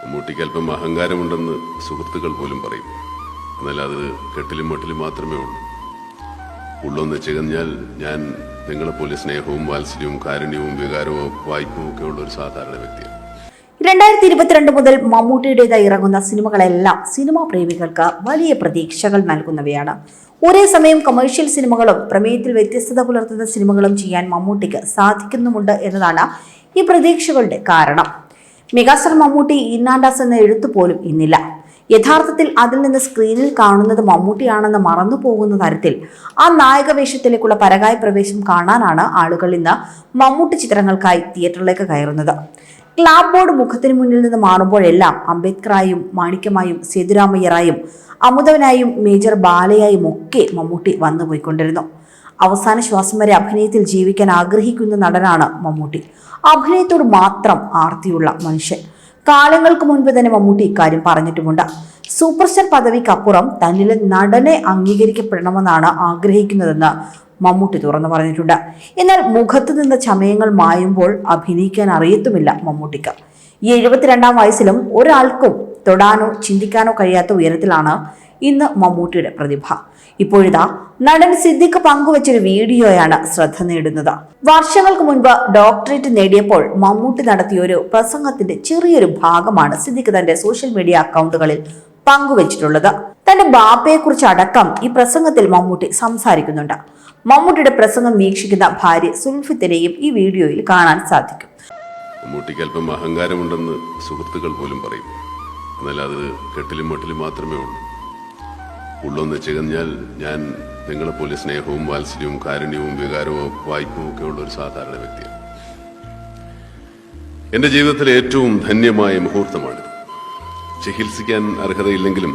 മമ്മൂട്ടിക്ക് അല്പം അഹങ്കാരമുണ്ടെന്ന് സുഹൃത്തുക്കൾ പോലും പറയും. എന്നാൽ അത് കെട്ടിലും മട്ടിലും മാത്രമേ ഉള്ളൂ. ഉള്ളൊന്ന് ചികഞ്ഞാൽ ഞാൻ നിങ്ങളെപ്പോലെ സ്നേഹവും വാത്സല്യവും കാരുണ്യവും വികാരവും വായ്പവും ഒക്കെ ഉള്ള ഒരു സാധാരണ വ്യക്തിയാണ്. രണ്ടായിരത്തി ഇരുപത്തിരണ്ട് മുതൽ മമ്മൂട്ടിയുടേതായി ഇറങ്ങുന്ന സിനിമകളെല്ലാം സിനിമാ പ്രേമികൾക്ക് വലിയ പ്രതീക്ഷകൾ നൽകുന്നവയാണ്. ഒരേ സമയം കമേഴ്ഷ്യൽ സിനിമകളും പ്രമേയത്തിൽ വ്യത്യസ്തത പുലർത്തുന്ന സിനിമകളും ചെയ്യാൻ മമ്മൂട്ടിക്ക് സാധിക്കുന്നുമുണ്ട് എന്നതാണ് ഈ പ്രതീക്ഷകളുടെ കാരണം. മെഗാസ്റ്റാർ മമ്മൂട്ടി ഇന്നാൻഡാസ് എന്ന എഴുത്തു പോലും ഇന്നില്ല. യഥാർത്ഥത്തിൽ അതിൽ നിന്ന് സ്ക്രീനിൽ കാണുന്നത് മമ്മൂട്ടിയാണെന്ന് മറന്നു പോകുന്ന തരത്തിൽ ആ നായക വേഷത്തിലേക്കുള്ള പരകായ പ്രവേശം കാണാനാണ് ആളുകൾ ഇന്ന് മമ്മൂട്ടി ചിത്രങ്ങൾക്കായി തിയേറ്ററിലേക്ക് കയറുന്നത്. ക്ലാബ് ബോർഡ് മുഖത്തിന് മുന്നിൽ നിന്ന് മാറുമ്പോഴെല്ലാം അംബേദ്കറായും മാണിക്യമായും സേതുരാമയ്യറായും അമുതവനായും മേജർ ബാലയായും ഒക്കെ മമ്മൂട്ടി വന്നുപോയിക്കൊണ്ടിരുന്നു. അവസാന ശ്വാസം വരെ അഭിനയത്തിൽ ജീവിക്കാൻ ആഗ്രഹിക്കുന്ന നടനാണ് മമ്മൂട്ടി. അഭിനയത്തോട് മാത്രം ആർത്തിയുള്ള മനുഷ്യൻ. കാലങ്ങൾക്ക് മുൻപ് തന്നെ മമ്മൂട്ടി ഇക്കാര്യം പറഞ്ഞിട്ടുമുണ്ട്. സൂപ്പർസ്റ്റാർ പദവിക്കപ്പുറം തന്നിലെ നടനെ അംഗീകരിക്കപ്പെടണമെന്നാണ് ആഗ്രഹിക്കുന്നതെന്ന് മമ്മൂട്ടി തുറന്നു പറഞ്ഞിട്ടുണ്ട്. എന്നാൽ മുഖത്ത് നിന്ന് ചമയങ്ങൾ മായുമ്പോൾ അഭിനയിക്കാൻ അറിയത്തുമില്ല മമ്മൂട്ടിക്ക്. ഈ എഴുപത്തിരണ്ടാം വയസ്സിലും ഒരാൾക്കും തൊടാനോ ചിന്തിക്കാനോ കഴിയാത്ത ഉയരത്തിലാണ് ഇന്ന് മമ്മൂട്ടിയുടെ പ്രതിഭ. ഇപ്പോഴിതാ നടൻ സിദ്ദിഖ് പങ്കുവച്ചൊരു വീഡിയോയാണ് ശ്രദ്ധ നേടുന്നത്. വർഷങ്ങൾക്ക് മുൻപ് ഡോക്ടറേറ്റ് നേടിയപ്പോൾ മമ്മൂട്ടി നടത്തിയ ഒരു പ്രസംഗത്തിന്റെ ചെറിയൊരു ഭാഗമാണ് സിദ്ദിഖ് തന്റെ സോഷ്യൽ മീഡിയ അക്കൗണ്ടുകളിൽ പങ്കുവച്ചിട്ടുള്ളത്. തന്റെ ബാപ്പയെക്കുറിച്ച് അടക്കം ഈ പ്രസംഗത്തിൽ മമ്മൂട്ടി സംസാരിക്കുന്നുണ്ട്. മമ്മൂട്ടിയുടെ പ്രസംഗം വീക്ഷിക്കുന്ന ഭാര്യ സുൽഫിത്തിനെയും ഈ വീഡിയോയിൽ കാണാൻ സാധിക്കും. മമ്മൂട്ടിക്ക് അല്പം അഹങ്കാരമുണ്ടെന്ന് സുഹൃത്തുക്കൾ പോലും പറയും. എന്നാൽ അത് കെട്ടിലും മട്ടിലും മാത്രമേ ഉള്ളൂ. ഉള്ളൊന്ന് ചികഞ്ഞാൽ ഞാൻ നിങ്ങളെപ്പോലെ സ്നേഹവും വാത്സല്യവും കാരുണ്യവും വികാരവും വായ്പവും ഒക്കെ ഉള്ള ഒരു സാധാരണ വ്യക്തിയാണ്. എന്റെ ജീവിതത്തിലെ ഏറ്റവും ധന്യമായ മുഹൂർത്തമാണിത്. ചികിത്സിക്കാൻ അർഹതയില്ലെങ്കിലും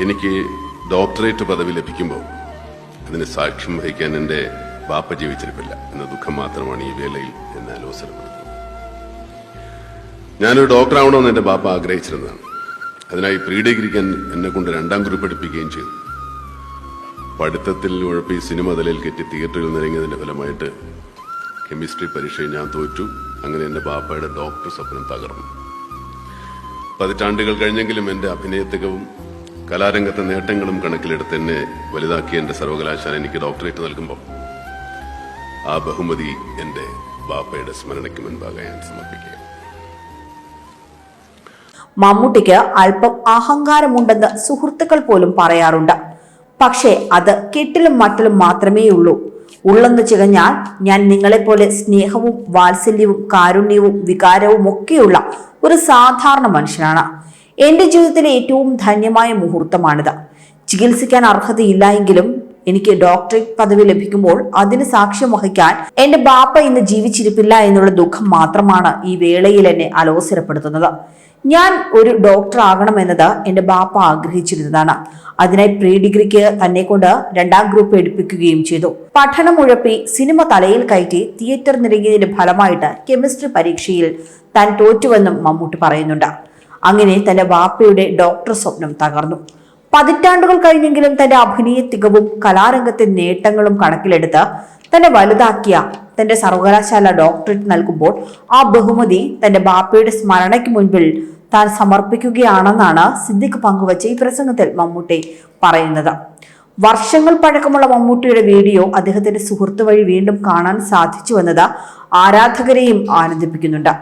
എനിക്ക് ഡോക്ടറേറ്റ് പദവി ലഭിക്കുമ്പോൾ അതിന് സാക്ഷ്യം വഹിക്കാൻ എന്റെ ബാപ്പ ജീവിച്ചിരിപ്പില്ല എന്ന ദുഃഖം മാത്രമാണ് ഈ വേളയിൽ എന്നെ ഞാനൊരു ഡോക്ടർ ആവണമെന്ന് എന്റെ ബാപ്പ ആഗ്രഹിച്ചിരുന്നതാണ്. അതിനായി പ്രീ ഡിഗ്രിക്ക് എന്നെ കൊണ്ട് രണ്ടാം ഗ്രൂപ്പ് പഠിപ്പിക്കുകയും ചെയ്തു. പഠിത്തത്തിൽ ഉഴപ്പി സിനിമ തലയിൽ കെറ്റി തിയേറ്ററിൽ നിരങ്ങിയതിന്റെ ഫലമായിട്ട് കെമിസ്ട്രി പരീക്ഷയിൽ ഞാൻ തോറ്റു. അങ്ങനെ എന്റെ ബാപ്പയുടെ ഡോക്ടർ സ്വപ്നം തകർന്നു. പതിറ്റാണ്ടുകൾ കഴിഞ്ഞെങ്കിലും എന്റെ അഭിനയത്തികവും കലാരംഗത്തെ നേട്ടങ്ങളും കണക്കിലെടുത്ത് എന്നെ വലുതാക്കിയ എന്റെ സർവകലാശാല എനിക്ക് ഡോക്ടറേറ്റ് നൽകുമ്പോൾ ആ ബഹുമതി എന്റെ ബാപ്പയുടെ സ്മരണയ്ക്ക് മുൻപാകെ ഞാൻ സമർപ്പിക്കുക മമ്മൂട്ടിക്ക് അല്പം അഹങ്കാരമുണ്ടെന്ന് സുഹൃത്തുക്കൾ പോലും പറയാറുണ്ട്. പക്ഷേ അത് കെട്ടിലും മട്ടിലും മാത്രമേ ഉള്ളൂ ഉള്ളെന്ന് ചികഞ്ഞാൽ ഞാൻ നിങ്ങളെപ്പോലെ സ്നേഹവും വാത്സല്യവും കാരുണ്യവും വികാരവും ഒക്കെയുള്ള ഒരു സാധാരണ മനുഷ്യനാണ്. എന്റെ ജീവിതത്തിലെ ഏറ്റവും ധന്യമായ മുഹൂർത്തമാണിത്. ചികിത്സിക്കാൻ അർഹതയില്ല എങ്കിലും എനിക്ക് ഡോക്ടറേറ്റ് പദവി ലഭിക്കുമ്പോൾ അതിന് സാക്ഷ്യം വഹിക്കാൻ എന്റെ ബാപ്പ ഇന്ന് ജീവിച്ചിരിപ്പില്ല എന്നുള്ള ദുഃഖം മാത്രമാണ് ഈ വേളയിൽ എന്നെ അലോസരപ്പെടുത്തുന്നത്. ഞാൻ ഒരു ഡോക്ടർ ആകണമെന്നത് എന്റെ ബാപ്പ ആഗ്രഹിച്ചിരുന്നതാണ്. അതിനായി പ്രീ ഡിഗ്രിക്ക് തന്നെ കൊണ്ട് രണ്ടാം ഗ്രൂപ്പ് എടുപ്പിക്കുകയും ചെയ്തു. പഠനം ഉഴപ്പി സിനിമ തലയിൽ കയറ്റി തിയേറ്റർ നിരങ്ങിയതിന്റെ ഫലമായിട്ട് കെമിസ്ട്രി പരീക്ഷയിൽ താൻ തോറ്റുവെന്നും മമ്മൂട്ടി പറയുന്നുണ്ട്. അങ്ങനെ തന്റെ ബാപ്പയുടെ ഡോക്ടർ സ്വപ്നം തകർന്നു. പതിറ്റാണ്ടുകൾ കഴിഞ്ഞെങ്കിലും തന്റെ അഭിനയ തികവും കലാരംഗത്തെ നേട്ടങ്ങളും കണക്കിലെടുത്ത് തന്നെ വലുതാക്കിയ തന്റെ സർവകലാശാല ഡോക്ടറേറ്റ് നൽകുമ്പോൾ ആ ബഹുമതി തന്റെ ബാപ്പയുടെ സ്മരണയ്ക്ക് മുൻപിൽ താൻ സമർപ്പിക്കുകയാണെന്നാണ് സിദ്ദിഖ് പങ്കുവച്ച ഈ പ്രസംഗത്തിൽ മമ്മൂട്ടി പറയുന്നത്. വർഷങ്ങൾ പഴക്കമുള്ള മമ്മൂട്ടിയുടെ വീഡിയോ അദ്ദേഹത്തിന്റെ സുഹൃത്ത് വഴി വീണ്ടും കാണാൻ സാധിച്ചു സാധിച്ചുവെന്നത് ആരാധകരെയും ആനന്ദിപ്പിക്കുന്നുണ്ട്.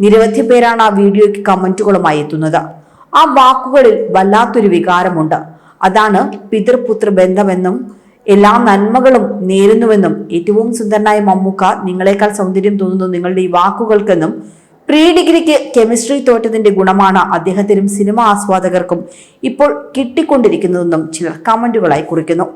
നിരവധി പേരാണ് ആ വീഡിയോയ്ക്ക് കമന്റുകളുമായി എത്തുന്നത്. ആ വാക്കുകളിൽ വല്ലാത്തൊരു വികാരമുണ്ട്. അതാണ് പിതൃപുത്ര ബന്ധമെന്നും എല്ലാ നന്മകളും നേരുന്നുവെന്നും ഏറ്റവും സുന്ദരനായ മമ്മൂക്ക നിങ്ങളെക്കാൾ സൗന്ദര്യം തോന്നുന്നു നിങ്ങളുടെ ഈ വാക്കുകൾക്കെന്നും. പ്രീ ഡിഗ്രിക്ക് കെമിസ്ട്രി തോറ്റതിന്റെ ഗുണമാണ് അദ്ദേഹത്തിനും സിനിമ ആസ്വാദകർക്കും ഇപ്പോൾ കിട്ടിക്കൊണ്ടിരിക്കുന്നതെന്നും ചിലർ കമന്റുകളായി കുറിക്കുന്നു.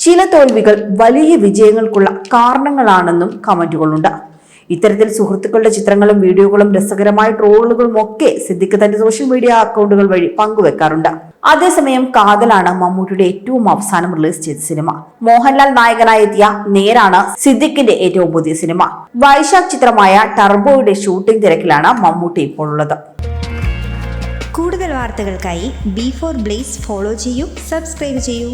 ചില തോൽവികൾ വലിയ വിജയങ്ങൾക്കുള്ള കാരണങ്ങളാണെന്നും കമന്റുകളുണ്ട്. ഇത്തരത്തിൽ സുഹൃത്തുക്കളുടെ ചിത്രങ്ങളും വീഡിയോകളും രസകരമായ ട്രോളുകളും ഒക്കെ സിദ്ദിഖ് തന്റെ സോഷ്യൽ മീഡിയ അക്കൗണ്ടുകൾ വഴി പങ്കുവെക്കാറുണ്ട്. അതേസമയം കാതലാണ് മമ്മൂട്ടിയുടെ ഏറ്റവും അവസാനം റിലീസ് ചെയ്ത സിനിമ മോഹൻലാൽ നായകനായി എത്തിയ നേരാണ് സിദ്ദിഖിന്റെ ഏറ്റവും പുതിയ സിനിമ വൈശാഖ് ചിത്രമായ ടർബോയുടെ ഷൂട്ടിംഗ് തിരക്കിലാണ് മമ്മൂട്ടി ഇപ്പോൾ ഉള്ളത് കൂടുതൽ വാർത്തകൾക്കായി ബി ഫോർ ബ്ലേസ് ഫോളോ ചെയ്യൂ സബ്സ്ക്രൈബ് ചെയ്യൂ.